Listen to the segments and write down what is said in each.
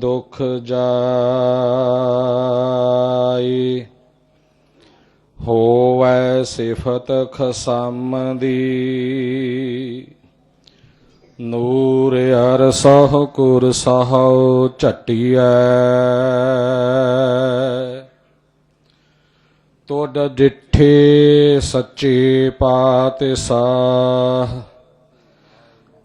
ਦੁਖ ਜਾਈ। ਹੋਵੈ ਸਿਫਤ ਖਸਮ ਦੀ। ਨੂਰ ਅਰਸਹ ਕੁਰ ਸਹਉ ਝਟਿਐ। ਤੋਡ ਡਿਠੇ ਸੱਚੇ ਪਾਤਸ਼ਾਹ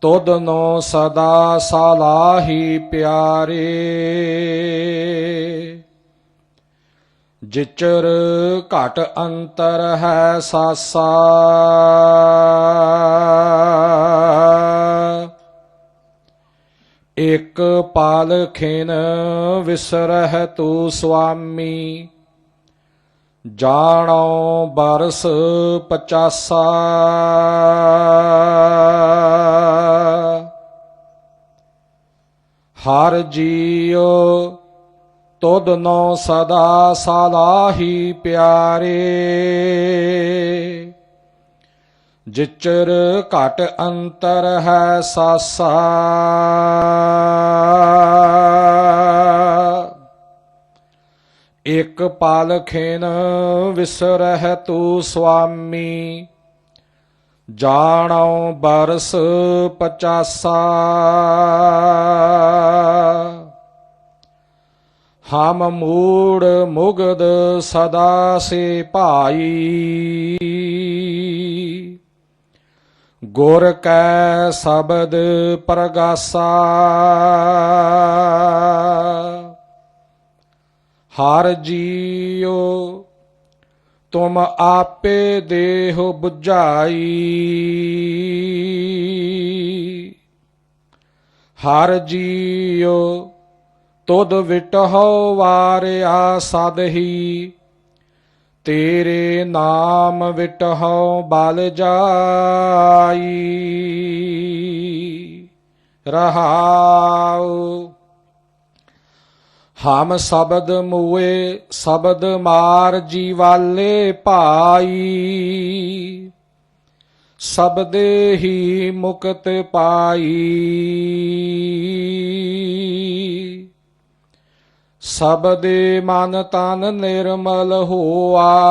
ਤੁਧਨੋ ਸਦਾ ਸਲਾਹੀ ਪਿਆਰੇ। ਜਿਚਰ ਘਟ ਅੰਤਰ ਹੈ ਸਾਸਾ। ਇਕ ਪਾਲ ਖਿਨ ਵਿਸਰਹਿ ਤੂ ਸੁਆਮੀ। ਜਾਣੋ ਬਰਸ ਪਚਾਸਾ। ਹਰ ਜੀਉ ਤੁਧਨੋ ਸਦਾ ਸਲਾਹੀ ਪਿਆਰੇ। ਜਿਚਰ ਘਟ ਅੰਤਰ ਹੈ ਸਾਸਾ। ਇਕ ਪਾਲ ਖੇਨ ਵਿਸਰਹਿ ਤੂ ਸੁਆਮੀ ਜਾਣੋ ਬਰਸ ਪਚਾਸਾ। ਹਮ ਮੂੜ ਮੁਗਦ ਸਦਾ ਸੇ ਭਾਈ। ਗੁਰ ਕੈ ਸ਼ਬਦ ਪ੍ਰਗਾਸਾ। ਹਰ ਜੀਉ ਤੁਮ ਆਪੇ ਦੇਹ 부ਝਾਈ ਹਰ ਜੀਉ ਤੁਧ ਵਿਟਹੁ ਵਾਰਿਆ ਸਦਹੀ। ਤੇਰੇ ਨਾਮ ਵਿਟਹੁ ਬਲ ਜਾਈ। ਰਹਾਉ ਹਮ ਸ਼ਬਦ ਮੂਏ, ਸ਼ਬਦ ਮਾਰ ਜੀਵਾਲੇ ਭਾਈ। ਸਬਦੇ ਹੀ ਮੁਕਤ ਪਾਈ। ਸਬਦੇ ਮਨ ਤਨ ਨਿਰਮਲ ਹੋਆ।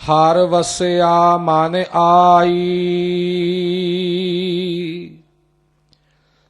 ਹਰ ਵਸਿਆ ਮਨ ਆਈ।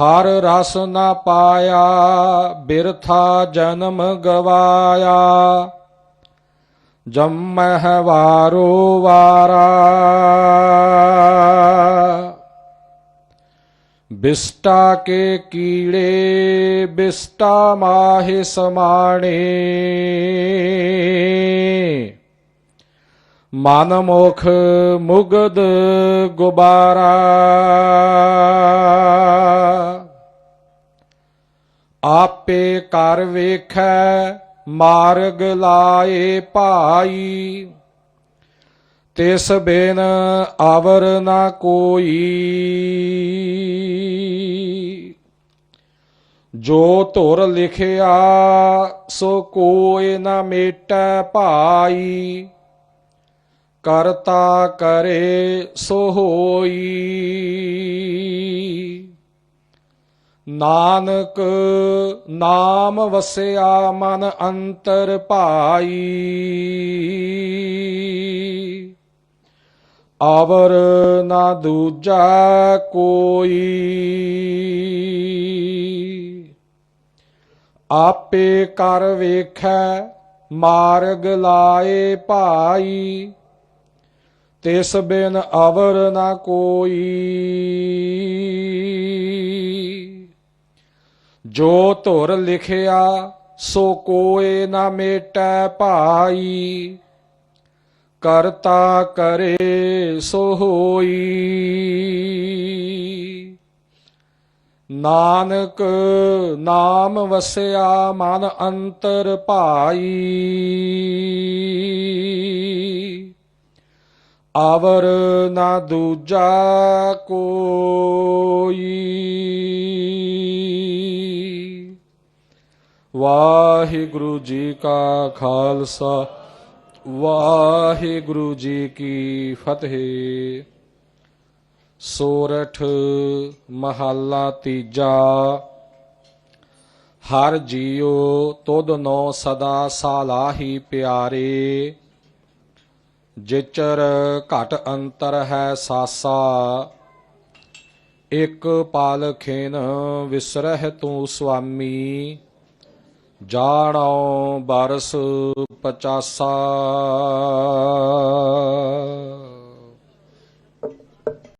ਹਰ ਰਸ ਨਾ ਪਾਇਆ, ਬਿਰਥਾ ਜਨਮ ਗਵਾਇਆ। ਜੰਮਹਿ ਵਾਰੋ ਵਾਰਾ। ਬਿਸਟਾ ਕੇ ਕੀੜੇ, ਬਿਸਟਾ ਮਾਹਿ ਸਮਾਣੇ। ਮਨ ਮੁਖ ਮੁਗਦ ਗੁਬਾਰਾ। ਆਪੇ ਕਰ ਵੇਖੈ, ਮਾਰਗ ਲਾਏ ਭਾਈ। ਤਿਸ ਬਿਨ ਆਵਰ ਨਾ ਕੋਈ। ਜੋ ਧੁਰ ਲਿਖਿਆ, ਸੋ ਕੋਇ ਨਾ ਮੇਟੈ ਭਾਈ। ਕਰਤਾ ਕਰੇ ਸੋ ਹੋਈ। ਨਾਨਕ ਨਾਮ ਵਸਿਆ ਮਨ ਅੰਤਰ ਭਾਈ। ਆਵਰ ਨਾ ਦੂਜਾ ਕੋਈ। ਆਪੇ ਕਰ ਵੇਖੈ, ਮਾਰਗ ਲਾਏ ਭਾਈ। ਤਿਸ ਬਿਨ ਅਵਰ ਨਾ ਕੋਈ। ਜੋ ਧੁਰ ਲਿਖਿਆ, ਸੋ ਕੋਏ ਨਾ ਮੇਟੈ ਭਾਈ। ਕਰਤਾ ਕਰੇ ਸੋ ਹੋਈ। ਨਾਨਕ ਨਾਮ ਵਸਿਆ ਮਨ ਅੰਤਰ ਭਾਈ। ਆਵਰ ਨਾ ਦੂਜਾ ਕੋਈ। ਵਾਹਿਗੁਰੂ ਜੀ ਕਾ ਖਾਲਸਾ, ਵਾਹਿਗੁਰੂ ਜੀ ਕੀ ਫਤਿਹ। ਸੋਰਠ ਮਹੱਲਾ ਤੀਜਾ, ਹਰ ਜੀਉ ਤੁਧ ਨੋ ਸਦਾ ਸਾਲਾਹੀ ਪਿਆਰੇ। ਜਿਚਰ ਘਟ ਅੰਤਰ ਹੈ ਸਾਸਾ, ਇਕ ਪਾਲ ਖੇਨ ਵਿਸਰਹਿ ਤੂੰ ਸੁਆਮੀ ਜਾਣੋ ਬਰਸ ਪਚਾਸਾ।